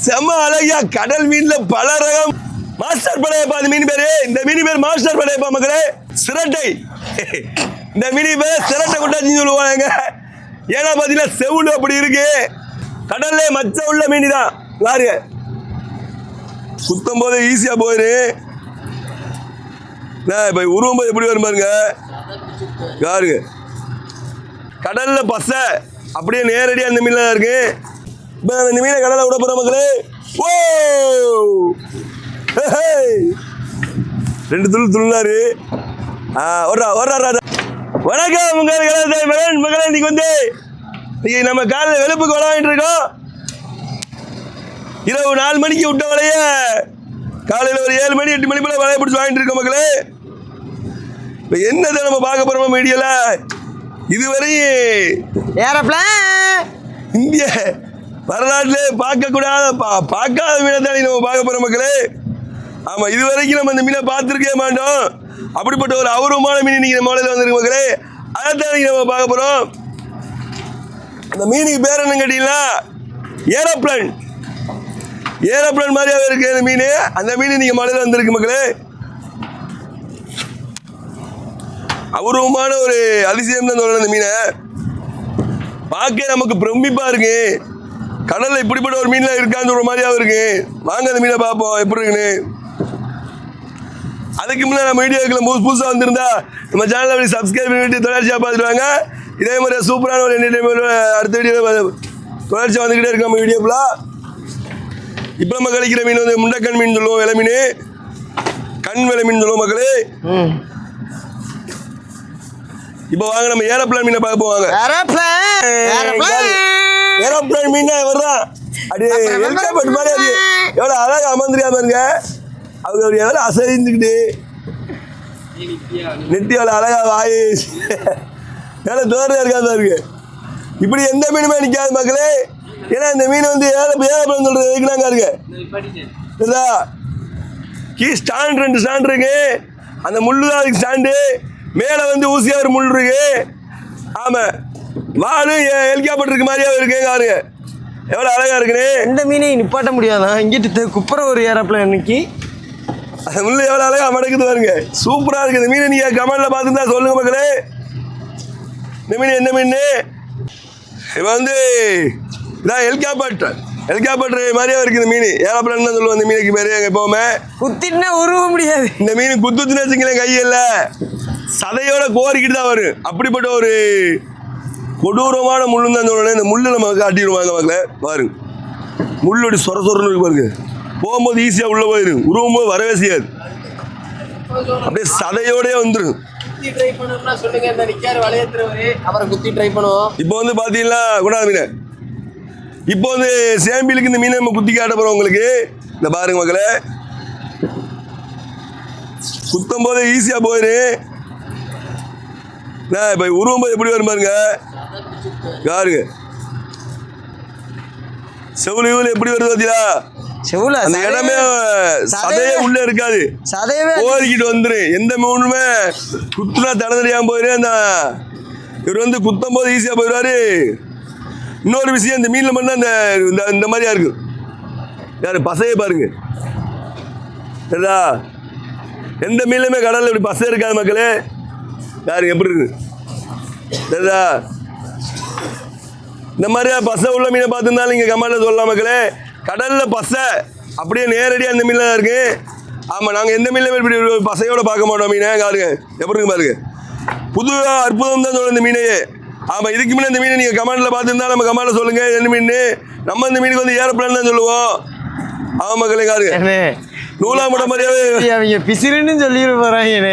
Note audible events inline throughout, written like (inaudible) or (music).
செம்ம அழகியா கடல் மீன்ல பல ரகம். மாஸ்டர் படையப்பா அந்த மீன் பேரு. இந்த மீன் பேர் மாஸ்டர் படையப்பா மக்களே. சிரட்டை. இந்த மீன் பேர் சிரட்டை கொண்டாச்சின்னு சொல்லுவாங்க. ஏன்னா பார்த்தீங்கன்னா செவுடு அப்படி இருக்கு. கடல்ல மச்ச உள்ள மீன் தான். பாருங்க குத்தும் போது ஈஸியாக போயிரு. இப்போ உருவம் போது எப்படி வரும் பாருங்க. பாருங்க கடல்ல பசை. அப்படியே நேரடியாக அந்த மீனில் தான் இருக்குது இப்போ இந்த மீனை கடலை விட போகிற மக்களே. ஓ. ரெண்டு துள் துள்ளாரு. ஆ ஓடுறா ஓடுறா ஓடுறா. வணக்கம் உங்கள் கடல் மகன். மகளே இன்னைக்கு வந்து இன்னைக்கு நம்ம காலையில் வெளுப்புக்கு விளாண்டுட்டு இருக்கோம். இரவு நாலு மணிக்கு விட்ட வலைய காலையில் ஒரு ஏழு மணி எட்டு மணி போல வலைய பிடிச்சி வாங்கிட்டு இருக்கோம் மக்களே. இப்போ என்னதை நம்ம பார்க்க போகிறோம் மீடியால? இதுவரையும் ஏரோப்ளேன் இந்திய வரலாற்றிலே பார்க்கக்கூடாத பா பார்க்காத மீனை தானே நம்ம பார்க்க போகிற மக்களே. ஆமாம் இது வரைக்கும் நம்ம இந்த மீனை பார்த்துருக்கவே மாட்டோம். அப்படிப்பட்ட ஒரு அபூர்வமான மீன் நீங்கள் நம்ம மலையில் வந்திருக்கு மக்களே. அதைத்தான் நம்ம பார்க்க போகிறோம் அந்த மீனுக்கு பேர் என்னன்னு கேட்டீங்களா? ஏரோப்ளேன். ஏரோப்ளேன் மாதிரியாவே இருக்கு அந்த மீன். அந்த மீன் நீங்கள் மலையில் வந்திருக்கு மக்களே. அபூர்வமான ஒரு அதிசயம் தான் சொல்லணும் அந்த மீனை. பார்க்க நமக்கு பிரமிப்பாக இருக்கு. கடல்ல இப்படிப்பட்ட ஒரு மீன்லாம் இருக்கான்னு சொல்ற மாதிரியாவும் இருக்கு. வாங்க அந்த மீனை பார்ப்போம். எப்படி இருக்குன்னு. அதுக்கு முன்னாடி நம்ம வீடியோக்களை புதுசு புதுசாக வந்திருந்தா நம்ம சேனலை அப்படி சப்ஸ்கிரைப் பண்ணிட்டு தொடர்ச்சியாக பார்த்துட்டு வாங்க. இதே மாதிரி சூப்பரான ஒரு என்டர்டைன்மெண்ட் அடுத்த வீடியோ தொடர்ச்சியாக வந்துக்கிட்டே இருக்கு நம்ம வீடியோ ஃபுல்லாக இப்போ நம்ம கழிக்கிற மீன் வந்து முண்டக்கண் மீன் சொல்லுவோம் விலை மீன். கண் விலை மீன் சொல்லுவோம் மக்களே. இப்போ வாங்க நம்ம ஏரோப்ளேன் மீனை பார்க்க போவாங்க ஏரோப்ளேன் மீன் வர்றான் அது ஹெலிகாப்டர் மாதிரி அது எவ்வளோ அழகா அமர்ந்துரியாம இருங்க அவங்க ஒரு எவ்வளோ அசைந்துக்கிட்டு. நெட்டி எவ்வளோ அழகா வாய். எவ்வளோ தோறு இருக்காது இருக்கு இப்படி எந்த மீனுமே நிற்காது மக்களே. ஏன்னா இந்த மீன் வந்து ஏழை ஏரோப்ளேன் சொல்கிறது எதுக்குனாங்க இருக்கு சரிதா கீ ஸ்டாண்ட் ரெண்டு ஸ்டாண்ட் இருக்கு. அந்த முள்ளு தான் அதுக்கு ஸ்டாண்டு. மேலே வந்து ஊசியா ஒரு முள் இருக்கு. ஆமாம் வாலு ஹெலிகாப்டர் இருக்கு மாதிரியாவே இருக்கு பாருங்க எவ்வளோ அழகா இருக்குன்னு எந்த மீனையும் நிப்பாட்ட முடியாதா? இங்கிட்டு குப்புற ஒரு ஏரோப்ளேன் இன்னைக்கு. அந்த முள்ளு எவ்வளோ அழகா மடக்குது பாருங்க. சூப்பராக இருக்கு இந்த மீனை நீங்கள் கமெண்ட்ல பார்த்துருந்தா சொல்லுங்க மக்களே. இந்த மீன் என்ன மீன் இப்போ வந்து இதான் ஹெலிகாப்டர் ஹெலிகாப்டர் மாதிரியே இருக்கு இந்த மீன். ஏரோப்ளேன் தான் சொல்லுவோம் இந்த மீனுக்கு பேர் எப்போவுமே. குத்திட்டுனா உருவ முடியாது. இந்த மீன் குத்துச்சுன்னு வச்சுங்களேன் கையில். சதையோட கோரிக்கிட்டு தான் வரும். அப்படிப்பட்ட ஒரு கொடூரமான முள்ளு தான் சொல்லணும். இந்த முள்ளு நம்ம காட்டிடுவாங்க மக்களே பாருங்க முள்ளோடி சொர சொரன்னு இருக்கு பாருங்க. போகும்போது ஈஸியாக உள்ளே போயிடும் உருவும் போது வரவே செய்யாது. அப்படியே சதையோடயே வந்துடும் இப்போ வந்து பார்த்தீங்கன்னா கூடாது மீனை. இப்போ வந்து சேம்பிலுக்கு இந்த மீனை நம்ம குத்தி காட்ட போகிறோம் உங்களுக்கு. இந்த பாருங்க மக்களே. குத்தும் போது ஈஸியாக போயிரு இப்போ உருவம் போது எப்படி வரும் பாருங்க. யாருங்க செவுளு இவ்வளவு எப்படி வருது பார்த்தீங்களா செவுல? அந்த இடமே சதையே உள்ள இருக்காது. சதையவே கோரிக்கிட்டு வந்துரு. எந்த மீனுமே? குத்துனா தடை தெரியாம போயிரு அந்த இவர் வந்து குத்தும் போது ஈஸியாக போயிடுவாரு. இன்னொரு விஷயம் இந்த மீனில் மட்டும் அந்த இந்த மாதிரியா இருக்கு யாரு? பசையை பாருங்க. சரிதா? எந்த மீன்லையுமே கடலில் இப்படி பசை இருக்காது மக்களே. யாருங்க எப்படி இருக்கு? சரிதா? இந்த மாதிரியா பசை உள்ள மீனை பார்த்துருந்தாலும் நீங்கள் கமெண்ட்டில் சொல்லலாம் மக்களே. கடலில் பசை அப்படியே நேரடியாக அந்த மீனில் தான் இருக்கு. ஆமாம் நாங்கள் எந்த மீன்லையுமே இப்படி பசையோட பார்க்க மாட்டோம் மீனை. பாருங்க எப்படி இருக்கு பாருங்க. புது அற்புதம் தான் சொல்லுங்க இந்த மீனையே ஆமாம் இதுக்கு முன்னே இந்த மீனை நீங்கள் கமெண்ட்டில் பார்த்துருந்தா நம்ம கமெண்ட்டில் சொல்லுங்கள் என்ன மீன் நம்ம இந்த மீனுக்கு வந்து ஏரோப்ளேன் தான் சொல்லுவோம். ஆமாம் மக்களே காருங்க நூலாம்பட மாதிரியாவே. அவங்க பிசிறுன்னு சொல்லிட்டு போறாங்க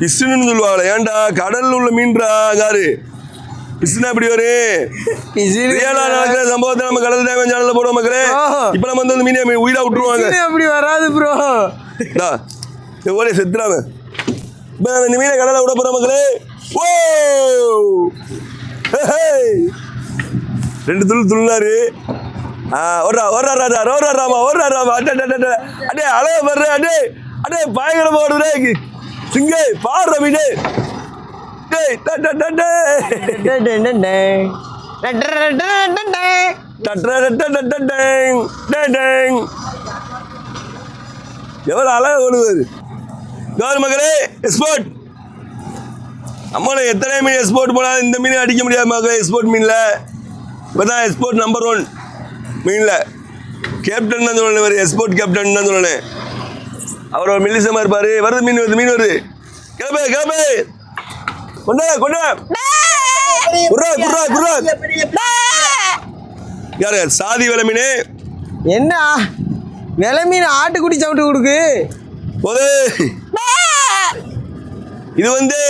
பிசுன்னு சொல்லுவாங்களே ஏன்டா கடல்ல உள்ள மீன்றா காரு பிசுனா இப்படி பிசிறு ரியலா நடக்கிற சம்பவத்தை நம்ம கடல் தேவை சேனல்ல போடுவோம் மக்களே. இப்ப நம்ம வந்து மீனை உயிரா விட்டுருவாங்க. அப்படி வராது ப்ரோ ஓரே செத்துறாங்க. இப்ப இந்த மீனை கடலை விட போற மக்களே. ஓ. ரெண்டு துள் துள்ளாரு. ஓடுறா ஓடுறா ராஜா ஓடுறா ராமா ஓடுறா ராமா. அடே அடே, அடே அழக வர்ற அடே. அடே பயங்கரமா ஓடுறே சிங்கே பாடுற மீனே. டேய் டே டே டே எவ்வளவு அழகா ஓடுவது கவர் மகளே எஸ்போர்ட் நம்மளும் எத்தனை மீன் எக்ஸ்போர்ட் போனாலும் இந்த மீன் அடிக்க முடியாது மகளே எக்ஸ்போர்ட் மீனில் இப்போ தான் எக்ஸ்போர்ட் நம்பர் ஒன் மீனில் கேப்டன் தான் சொல்லணும் இவர் எக்ஸ்போர்ட் கேப்டன் தான் சொல்லணும் அவர் ஒரு மில்லிசமாக இருப்பார் வருது மீன் வருது மீன் வருது கிளம்பு கிளம்பு கொண்டா கொண்டா. குர்ரா குர்ரா குர்ரா. யாரு சாதி விலை மீன் என்ன? விலை மீன் ஆட்டுக்குடி சவுட்டு கொடுக்கு. போது. இது வந்து.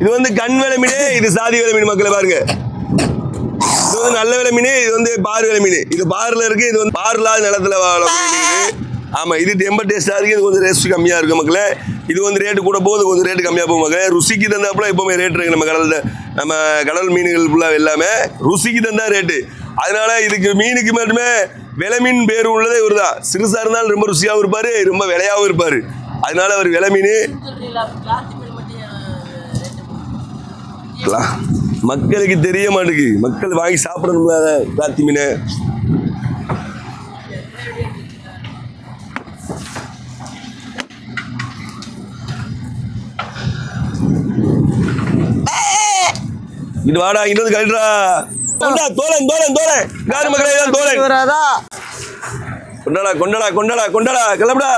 இது வந்து கண் விலை மீன் இது சாதி விலை மீன் மக்களை பாருங்க. இது வந்து நல்ல விலை மீன் இது வந்து பார் விலை மீன் இது பார்ல இருக்கு இது வந்து பார் இல்லாத நிலத்துல ஆமாம் இது. டெம்பர் டேஸ்ட்டாக இருக்குது இது கொஞ்சம் ரேஸ்ட் கம்மியாக இருக்கும் மக்களே. இது வந்து ரேட்டு கூட போகுது கொஞ்சம் ரேட்டு கம்மியாக போகும் மக்களே. ருசிக்கு தந்தாப்புல எப்போவுமே ரேட் இருக்கு நம்ம கடலில் நம்ம கடல் மீன்கள் ஃபுல்லாக எல்லாமே ருசிக்கு தந்தா ரேட்டு அதனால இதுக்கு மீனுக்கு மட்டுமே விலை மீன் பேர் உள்ளதே இவர் தான் சிறுசாக இருந்தாலும் ரொம்ப ருசியாகவும் இருப்பார் ரொம்ப விலையாகவும் இருப்பார். அதனால அவர் விலை மீன் மக்களுக்கு தெரிய மாட்டேங்குது. மக்கள் வாங்கி சாப்பிடணும்ல முடியாத ராத்தி மீன். இது வாடா இங்க வந்து கழிடுறா கொண்டா தோழன் தோழன் தோழன் யாரு மக்களே தோழன் கொண்டாடா கொண்டாடா கொண்டாடா கொண்டாடா கிளம்புடா.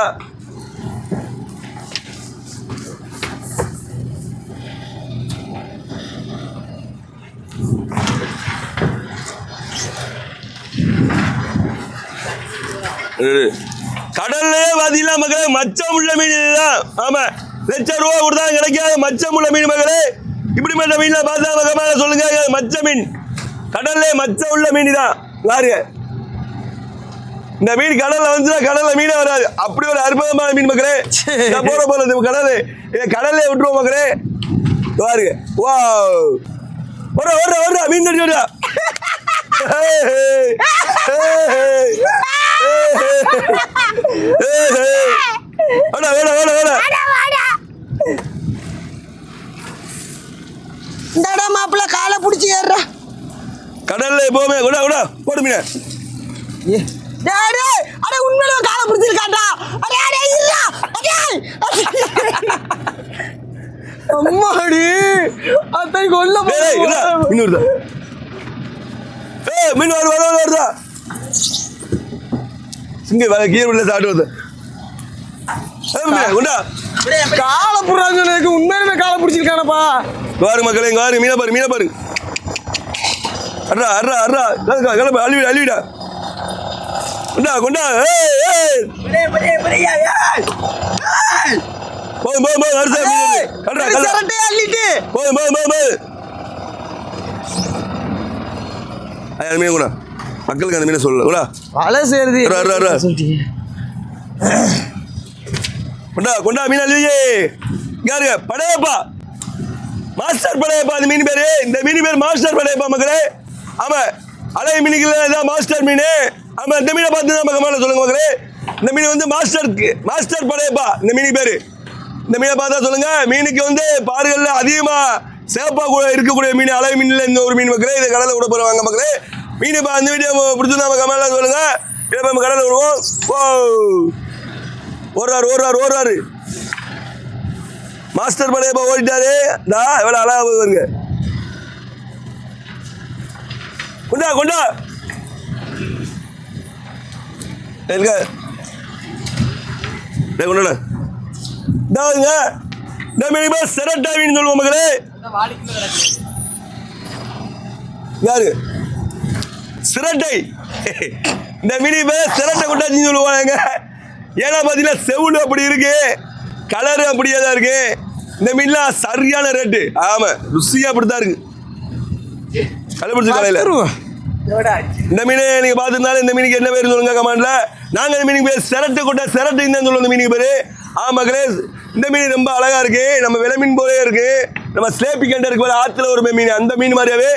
கடல்லே பாத்தீங்கன்னா மக்களே மச்சம் உள்ள மீன் இதுதான். ஆமா. லட்சம் ரூபா கொடுத்தா கிடைக்காத மச்சம் உள்ள மீன் மகளே இப்படிப்பட்ட மீன்ல பார்த்தா மகமான சொல்லுங்க. மச்ச மீன். கடல்லே மச்ச உள்ள மீன் தான் பாருங்க. இந்த மீன் கடல்ல வந்துச்சுன்னா கடல்ல மீனே வராது. அப்படி ஒரு அற்புதமான மீன் மக்களே. போற போல இந்த கடல் இதை கடல்லே விட்டுருவோம் மக்களே. பாருங்க. வா ஒரு ஒரு ஒரு மீன் கட்டி வருடா வேணா வேணா வேணா வேடா. இந்தாடா மாப்பிள்ள காலை பிடிச்சி ஏறுறா கடல்ல எப்பவுமே கூட கூட போடு மீன. டேடி அட உண்மையிலே காலை பிடிச்சிருக்காண்டா அடே அடே இருடா. அடே அம்மாடி அத்தை கொல்ல மீன் வருதா? ஏய் மீன் வரு வரு வருதா? சிங்க கீழ உள்ள சாப்பிட்டு வருது. காலை புடுறான்னு எனக்கு உண்மையிலுமே காலை பிடிச்சிருக்கானப்பா. பாரு மக்களே இங்க பாரு மீனை பாரு மீனை பாரு. அட்ரா அட்ரா அட்ரா. கிளம்பு அழுவிடா அழுவிடா கொண்டா கொண்டா ஏய் ஏய். போதும் போதும் போதும் அடுத்த கல்றா சரட்டையை அள்ளிட்டு. போதும் போதும் போதும் போதும். ஐயா மீன் கூட மக்களுக்கு அந்த மீனை சொல்லல கூட வலை சேருது அட்ரா, அட்ரா, அட்ரா. சொல்லிட்டீங்க. கொண்டா கொண்டா மீன் அழுவியே யாருங்க படையப்பா. மாஸ்டர் படையப்பா அந்த மீன் பேரு. இந்த மீன் பேர் மாஸ்டர் படையப்பா மக்களே. ஆமா அலை மீனுக்குள்ள இதான் மாஸ்டர் மீன். ஆமா இந்த மீனை பார்த்து தான் மக்கள் சொல்லுங்க மக்களே. இந்த மீன் வந்து மாஸ்டர் மாஸ்டர் படையப்பா இந்த மீன் பேரு. இந்த மீனை பார்த்தா சொல்லுங்க மீனுக்கு வந்து பாறுகள்ல அதிகமா சேப்பா கூட இருக்கக்கூடிய மீன் அலை மீன்ல இந்த ஒரு மீன் மக்களே. இதை கடலை விட போறாங்க மக்களே. மீன் இப்போ அந்த வீடியோ பிடிச்சிருந்தா நம்ம கமெண்ட்ல சொல்லுங்க. இதை நம்ம கடலை விடுவோம் ஓ ஓடுறாரு ஓடுறாரு ஓடுறாரு. மாஸ்டர் படையப்பா ஓடிட்டாரு. டா எவ்வளோ அழகா போகுது பாருங்க. கொண்டா கொண்டா. இருக்க டேய் கொண்டாடா இதாங்க இந்த மீன் செரட்டா மீன் சொல்லுவோம் மக்களே. யாரு சிரட்டை. (laughs) இந்த மினி பேர் சிரட்டை கொண்டாச்சின்னு சொல்லுவாங்க ஏன்னா பார்த்தீங்கன்னா செவுடு அப்படி இருக்கு கலரு அப்படியே தான் இருக்கு. இந்த மீன்லாம் சரியான ரேட்டு ஆமாம் ருசியாக அப்படி தான் இருக்கு கண்டுபிடிச்ச கடையில். இந்த மீன் நீங்க பார்த்துருந்தாலும் இந்த மீனுக்கு என்ன பேர் சொல்லுங்க கமெண்ட்ல நாங்க இந்த மீனுக்கு பேர் சிரட்டு கொட்ட சிரட்டு தான் சொல்லுவோம் இந்த மீனுக்கு பேரு. ஆ மக்களே இந்த மீன் ரொம்ப அழகா இருக்கு. நம்ம விலை மீன் போலே இருக்கு. நம்ம ஸ்லேப்பி கண்டை இருக்கு ஆத்துல ஒரு மீன் அந்த மீன் மாதிரியாவே.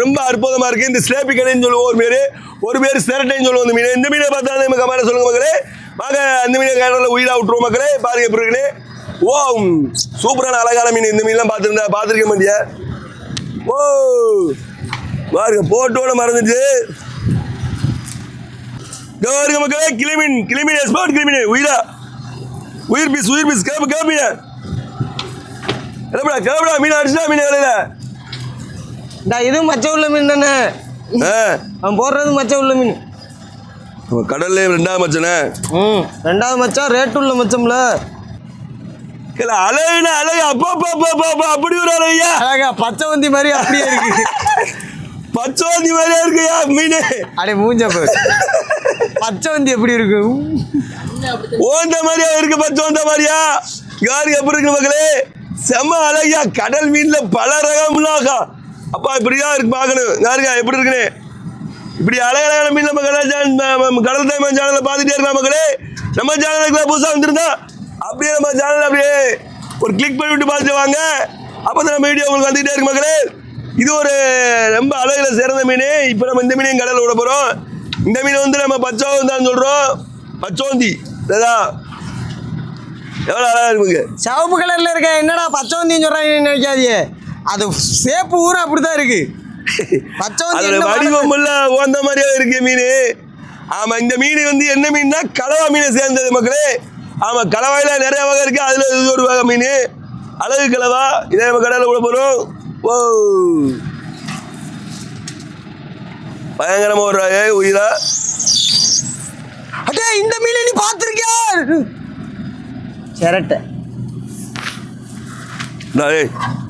ரொம்ப அற்புதமா இருக்கு. இந்த ஸ்லேப்பி கண்டைன்னு சொல்லுவோம் ஒரு பேரு. ஒரு பேர் சிரட்டைன்னு சொல்லுவோம் இந்த மீன். இந்த மீனை பார்த்தாலும் நம்ம கமெண்ட்ல சொல்லுங்க மக்களே. வாங்க அந்த மீனை கடலில் உயிரா விட்டுருவோம் மக்களே. பாருங்க எப்படி இருக்குன்னு. ஓ சூப்பரான அழகான மீன். இந்த மீன்லாம் பார்த்துருந்தா பார்த்துருக்க மாட்டியா? ஓ பாருங்க போட்டோட மறந்துட்டு. இதோ பாருங்க மக்களே கிளிமின் கிளிமின் எஸ்போர்ட் கிளிமின். உயிரா. உயிர் பீஸ் உயிர் பீஸ் கிளம்பு கிளம்பின கிளம்புடா கிளம்புடா மீன் அடிச்சுடா மீன் வேலையில. இது மச்சம் உள்ள மீன் தானே? அவன் போடுறது மச்சம் உள்ள மீன். கடல்ல ரெண்டாவது மச்சனே ம் ரெண்டாவது மச்சம் ரேட் உள்ள மச்சம்ல. இல்ல அழகுனா அழகு அப்பா அப்பா அப்பா அப்பா அப்பா அப்படி ஒரு அழகையா அழகா பச்சை வந்தி மாதிரி அப்படியே இருக்கு. பச்சோந்தி மாதிரியா இருக்குயா மீன். அடே மூஞ்ச பாரு பச்சை வந்தி எப்படி இருக்கு? ஓந்த மாதிரியா இருக்கு பச்சோந்த மாதிரியா? யாருக்கு எப்படி இருக்கு மக்களே? செம்ம அழகியா கடல் மீன்ல பல ரகம்லாக்கா அப்பா இப்படிதான் இருக்கு பார்க்கணும். யாருக்கா எப்படி இருக்குன்னு. இப்படி அழகழகான மீன் நம்ம கடல் கடல் டைமன் சேனலில் பார்த்துட்டே இருக்கலாம் மக்களே? நம்ம சேனலுக்கு புதுசாக வந்திருந்தா அப்படியே நம்ம சேனல் அப்படியே ஒரு கிளிக் பண்ணி விட்டு பார்த்துட்டு வாங்க. அப்போ தான் நம்ம வீடியோ உங்களுக்கு வந்துகிட்டே இருக்கு மக்களே. இது ஒரு ரொம்ப அழகில் சிறந்த மீன். இப்போ நம்ம இந்த மீனையும் கடலில் விட போகிறோம் இந்த மீன் வந்து நம்ம பச்சோந்தான் சொல்கிறோம் பச்சோந்தி. இல்லைதா எவ்வளோ அழகாக இருக்குங்க சிவப்பு கலரில் இருக்க என்னடா பச்சோந்தின்னு சொல்கிறாங்க நினைக்காதியே நினைக்காதீங்க. அது சேப்பு ஊர் அப்படி தான் இருக்குது அதோட வடிவம் ஓந்த மாதிரியா இருக்கு மீன். ஆமா இந்த மீன் வந்து என்ன மீன்னா கலவா மீனை சேர்ந்தது மக்களே. ஆமா கலவாயில நிறைய வகை இருக்கு. அதுல இது ஒரு வகை மீன். அழகு கலவா. இதே நம்ம கடையில் கூட போகிறோம் ஓ பயங்கரமா ஒரு ஏ உயிரா. அடே இந்த மீனை நீ பார்த்திருக்கியா? சிரட்டை இந்தா, ஏய் எடு, எடு, எடு.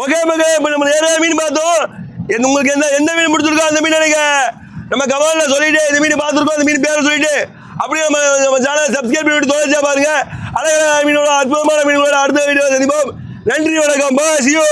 ஓகே மகே இப்போ நம்ம நிறைய மீன் பார்த்தோம். எந்த உங்களுக்கு எந்த எந்த மீன் பிடிச்சிருக்கோ அந்த மீன் எனக்கு நம்ம கவலில் சொல்லிட்டு இந்த மீன் பார்த்துருக்கோம் அந்த மீன் பேரை சொல்லிட்டு. அப்படியே நம்ம நம்ம சேனலை சப்ஸ்கிரைப் பண்ணிட்டு தொடர்ச்சியா பாருங்க. அழகான மீனோட அற்புதமான மீன்களோட அடுத்த வீடியோ சந்திப்போம். நன்றி வணக்கம். பாசியோ